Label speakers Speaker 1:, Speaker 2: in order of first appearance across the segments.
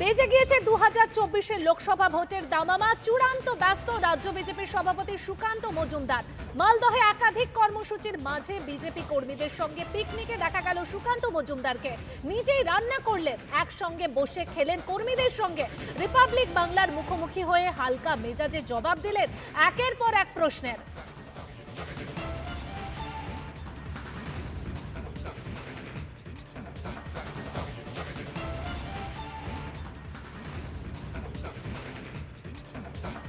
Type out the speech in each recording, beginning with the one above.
Speaker 1: বেজে গিয়েছে দু হাজার চব্বিশের লোকসভা ভোটের দামামা। চূড়ান্ত ব্যস্ত রাজ্য বিজেপির সভাপতি সুকান্ত মজুমদার। মালদহে একাধিক কর্মসূচির মাঝে বিজেপি কর্মীদের সঙ্গে পিকনিকে দেখা গেল সুকান্ত মজুমদারকে। নিজেই রান্না করলেন, একসঙ্গে বসে খেলেন কর্মীদের সঙ্গে। রিপাবলিক বাংলার মুখোমুখি হয়ে হালকা মেজাজে জবাব দিলেন একের পর এক প্রশ্নের।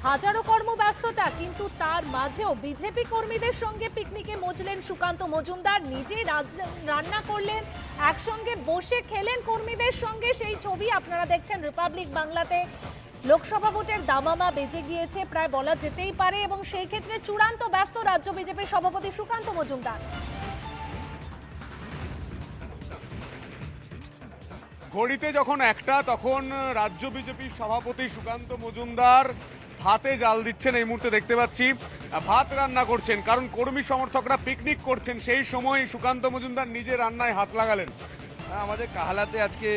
Speaker 1: হাজারো কর্মব্যস্ততা, কিন্তু তার মাঝেও বিজেপি কর্মীদের সঙ্গে পিকনিকে মজলেন সুকান্ত মজুমদার। রাজ- রান্না করলেন, একসঙ্গে বসে খেলেন কর্মীদের সঙ্গে। সেই ছবি আপনারা দেখছেন রিপাবলিক বাংলাতে। লোকসভা ভোটের দামামা বেজে গিয়েছে, প্রায় বলা যেতেই পারে, এবং সেই ক্ষেত্রে চূড়ান্ত ব্যস্ত রাজ্য বিজেপির সভাপতি সুকান্ত মজুমদার।
Speaker 2: ঘড়িতে যখন একটা, তখন রাজ্য বিজেপির সভাপতি সুকান্ত মজুমদার ভাতে জাল দিচ্ছেন এই মুহূর্তে দেখতে পাচ্ছি। ভাত রান্না করছেন কারণ কর্মী সমর্থকরা পিকনিক করছেন। সেই সময় সুকান্ত মজুমদার নিজে রান্নায় হাত লাগালেন।
Speaker 3: হ্যাঁ, আমাদের কাহালাতে আজকে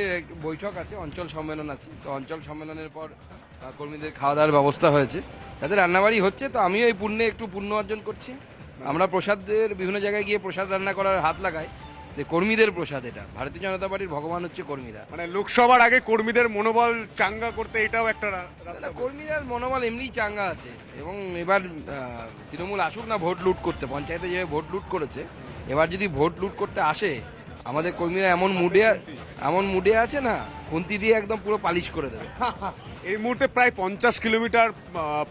Speaker 3: বৈঠক আছে অঞ্চল সম্মেলন আছে। তো অঞ্চল সম্মেলনের পর কর্মীদের খাওয়া দাওয়ার ব্যবস্থা হয়েছে। তাদের রান্নাবাড়ি হচ্ছে তো আমিও এই পুণ্যে একটু পুণ্য অর্জন করছি। আমরা প্রসাদের বিভিন্ন জায়গায় গিয়ে প্রসাদ রান্না করার হাত লাগাই। যে কর্মীদের প্রসাদ এটা। ভারতীয় জনতা পার্টির ভগবান হচ্ছে কর্মীরা।
Speaker 2: মানে লোকসভার আগে কর্মীদের মনোবল চাঙ্গা করতে এটাও একটা।
Speaker 3: কর্মীদের মনোবল এমনিই চাঙ্গা আছে। এবং এবার তৃণমূল আসুক না ভোট লুট করতে পঞ্চায়েতে যে ভোট লুট করেছে এবার যদি ভোট লুট করতে আসে আমাদের কর্মীরা এমন মুডে এমন মুডে আছে না খুন্তি দিয়ে একদম পুরো পালিশ করে দেবে।
Speaker 2: এই মুহূর্তে প্রায় পঞ্চাশ কিলোমিটার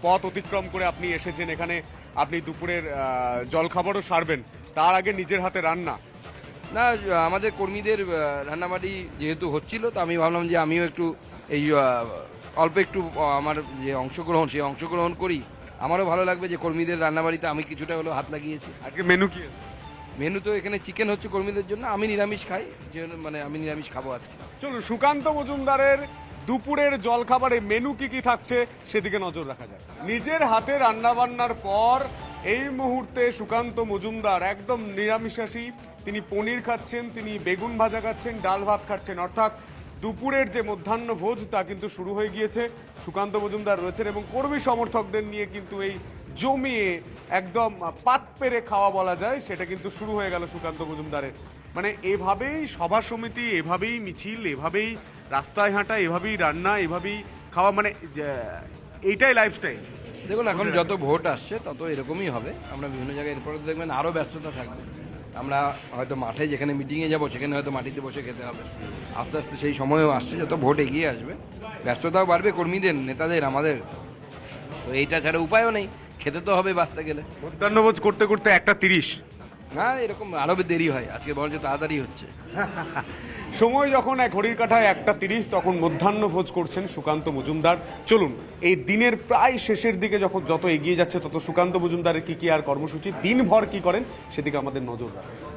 Speaker 2: পথ অতিক্রম করে আপনি এসেছেন। এখানে আপনি দুপুরের জলখাবারও সারবেন। তার আগে নিজের হাতে রান্না।
Speaker 3: না আমাদের কর্মীদের রান্নাবাড়ি যেহেতু হচ্ছিল তো আমি ভাবলাম যে আমিও একটু এই অল্প একটু আমার যে অংশগ্রহণ সেই অংশগ্রহণ করি। আমারও ভালো লাগবে যে কর্মীদের রান্নাবাড়িতে আমি কিছুটা হলেও হাত লাগিয়েছি।
Speaker 2: আজকে মেনু কি?
Speaker 3: মেনু তো এখানে চিকেন হচ্ছে কর্মীদের জন্য আমি নিরামিষ খাই যে মানে আমি নিরামিষ খাব আজকে।
Speaker 2: চলুন সুকান্ত মজুমদারের দুপুরের জলখাবারে মেনু কি কি থাকছে সেদিকে নজর রাখা যায় নিজের হাতে রান্নাবান্নার পর এই মুহূর্তে সুকান্ত মজুমদার একদম নিরামিষাসী তিনি পনির খাচ্ছেন, তিনি বেগুন ভাজা খাচ্ছেন, ডাল ভাত খাচ্ছেন। অর্থাৎ দুপুরের যে মধ্যাহ্ন ভোজ, তা কিন্তু শুরু হয়ে গিয়েছে। সুকান্ত মজুমদার রয়েছেন এবং কর্মী সমর্থকদের নিয়ে কিন্তু এই জমিয়ে একদম পাত পেরে খাওয়া বলা যায়, সেটা কিন্তু শুরু হয়ে গেল সুকান্ত মজুমদারের। মানে এভাবেই সভা সমিতি, এভাবেই মিছিল, এভাবেই রাস্তায় হাঁটা, এভাবেই রান্না, এভাবেই খাওয়া মানে এইটাই লাইফস্টাইল
Speaker 3: দেখুন এখন যত ভোট আসছে তত এরকমই হবে। আমরা বিভিন্ন জায়গায় এরপরে তো দেখবেন আরও ব্যস্ততা থাকবে। আমরা হয়তো মাঠে যেখানে মিটিংয়ে যাব সেখানে হয়তো মাটিতে বসে খেতে হবে। আস্তে আস্তে সেই সময়ও আসছে যত ভোট এগিয়ে আসবে। ব্যস্ততাও বাড়বে কর্মীদের নেতাদের আমাদের। তো এইটা ছাড়া উপায়ও নেই। খেতে তো হবে বাঁচতে গেলে।
Speaker 2: মধ্যাহ্নভোজ করতে করতে একটা তিরিশ।
Speaker 3: না এরকম আরও দেরি হয়। আজকে বরঞ্চ তাড়াতাড়ি হচ্ছে।
Speaker 2: সময় যখন এক ঘড়ির কাঠায় একটা তিরিশ, তখন মধ্যাহ্ন ভোজ করছেন সুকান্ত মজুমদার। চলুন, এই দিনের প্রায় শেষের দিকে যখন যত এগিয়ে যাচ্ছে তত সুকান্ত মজুমদারের কি কি আর কর্মসূচি, দিনভর কি করেন, সেদিকে আমাদের নজর রাখুন।